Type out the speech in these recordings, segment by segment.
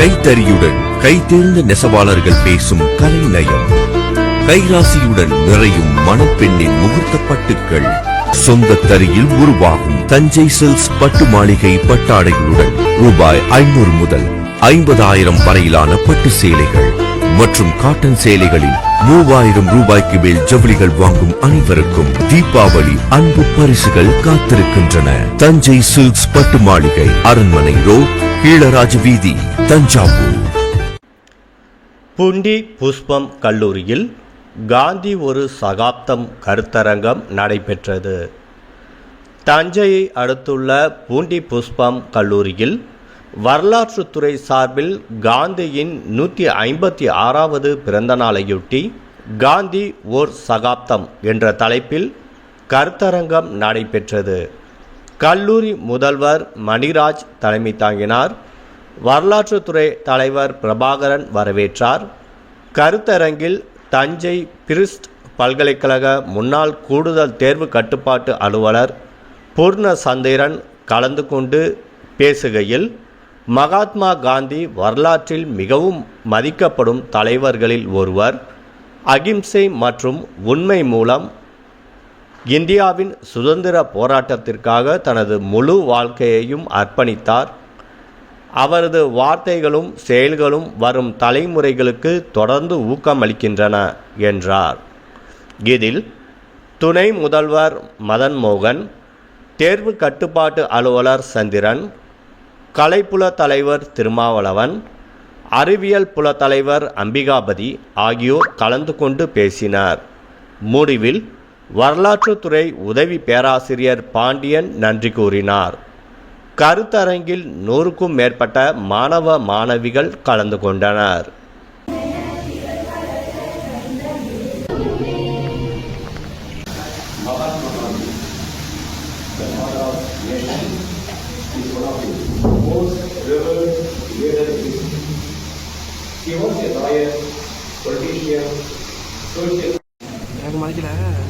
கைத்தறியுடன் கைதேர்ந்த நெசவாளர்கள் பேசும் கலை நயம். கைராசியுடன் நிறையும் மணப்பெண்ணின் முகூர்த்த பட்டுக்கள். சொந்த தறியில் உருவாகும் தஞ்சை சில்க்ஸ் பட்டு மாளிகை பட்டாடைகளுடன் ரூபாய் ஐநூறு முதல் ஐம்பதாயிரம் வரையிலான பட்டு சேலைகள் மற்றும் காட்டன் சேலைகளில் மூவாயிரம் ரூபாய்க்கு மேல் ஜவுளிகள் வாங்கும் அனைவருக்கும் தீபாவளி அன்பு பரிசுகள் காத்திருக்கின்றன. தஞ்சை சில்க்ஸ் பட்டு மாளிகை அரண்மனை ரோட் கீழராஜ் வீதி தஞ்சாவூர். புண்டி புஷ்பம் கல்லூரியில் காந்தி ஒரு சகாப்தம் கருத்தரங்கம் நடைபெற்றது. தஞ்சையை அடுத்துள்ள பூண்டி புஷ்பம் கல்லூரியில் வரலாற்றுத்துறை சார்பில் காந்தியின் நூற்றி ஐம்பத்தி ஆறாவது பிறந்த நாளையொட்டி காந்தி ஓர் சகாப்தம் என்ற தலைப்பில் கருத்தரங்கம் நடைபெற்றது. கல்லூரி முதல்வர் மணிராஜ் தலைமை தாங்கினார். வரலாற்றுத்துறை தலைவர் பிரபாகரன் வரவேற்றார். கருத்தரங்கில் தஞ்சை பிரிஸ்ட் பல்கலைக்கழக முன்னாள் கூடுதல் தேர்வு கட்டுப்பாட்டு அலுவலர் பூர்ண சந்திரன் கலந்து கொண்டு பேசுகையில் மகாத்மா காந்தி வரலாற்றில் மிகவும் மதிக்கப்படும் தலைவர்களில் ஒருவர் அகிம்சை மற்றும் உண்மை மூலம் இந்தியாவின் சுதந்திர போராட்டத்திற்காக தனது முழு வாழ்க்கையையும் அர்ப்பணித்தார். அவரது வார்த்தைகளும் செயல்களும் வரும் தலைமுறைகளுக்கு தொடர்ந்து ஊக்கமளிக்கின்றன என்றார். இதில் துணை முதல்வர் மதன் மோகன் தேர்வு கட்டுப்பாட்டு அலுவலர் சந்திரன் கலைப்புல தலைவர் திருமாவளவன் அறிவியல் புல தலைவர் அம்பிகாபதி ஆகியோர் கலந்து கொண்டு பேசினார். முடிவில் வரலாற்றுத்துறை உதவி பேராசிரியர் பாண்டியன் நன்றி கூறினார். கருத்தரங்கில் நூறுக்கும் மேற்பட்ட மாணவ மாணவிகள் கலந்து கொண்டனர். revered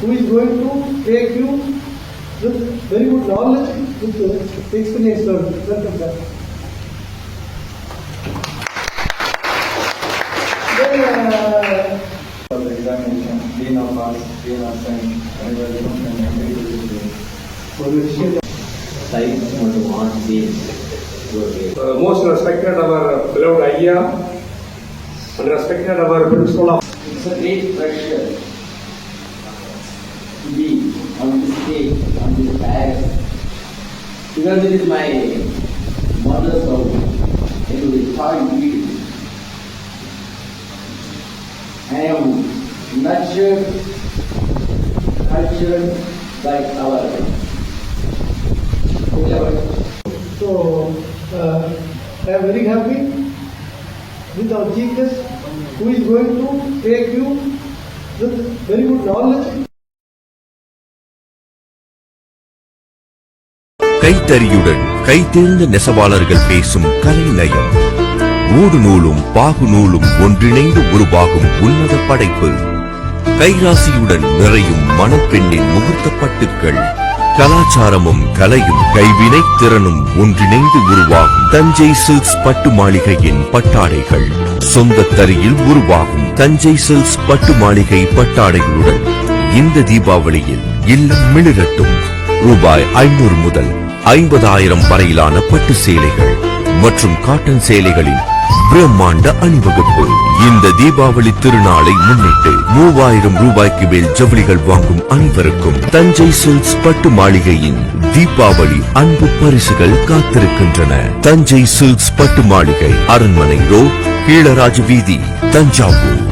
who is going to take you with very good knowledge, with experience learned. Welcome, sir. For uh, the examination, Dean of Arts, Dean of Science. For the Uh, most respected our beloved Aya and respected our principal of. It's a great pressure to be on this stage, on this dais, because it is my mother's house. It will be fine to you. I am nurtured, cultured by our So uh, I am very happy with our chief who is going to take you with very good knowledge கைத்தறியுடன் கைத்தேர்ந்த நெசவாளர்கள் பேசும் கலைநயம் ஊடு நூலும் பாகு நூலும் ஒன்றிணைந்து உருவாகும் உன்னத படைப்பு. கைராசியுடன் நிறையும் மணப்பெண்ணின் முகூர்த்த பட்டுக்கள். கலாச்சாரமும் கலையும் கைவினை திறனும் ஒன்றிணைந்து உருவாகும் தஞ்சை சில்க்ஸ் பட்டு மாளிகையின் பட்டாடைகள். சொந்த தறியில் உருவாகும் தஞ்சை சில்க்ஸ் பட்டு மாளிகை பட்டாடைகளுடன் இந்த தீபாவளியில் இல்லம் மிளிரட்டும். ரூபாய் ஐநூறு முதல் ஐம்பதாயிரம் வரையிலான பட்டு சேலைகள் மற்றும் காட்டன் சேலைகளின் பிரம்மாண்ட அணிவகுப்பு. இந்த தீபாவளி திருநாளை முன்னிட்டு மூவாயிரம் ரூபாய்க்கு மேல் ஜவுளிகள் வாங்கும் அனைவருக்கும் தஞ்சை சில்க்ஸ் பட்டு மாளிகையின் தீபாவளி அன்பு பரிசுகள் காத்திருக்கின்றன. தஞ்சை சில்க்ஸ் பட்டு மாளிகை அரண்மனை ரோ கீழராஜ வீதி தஞ்சாவூர்.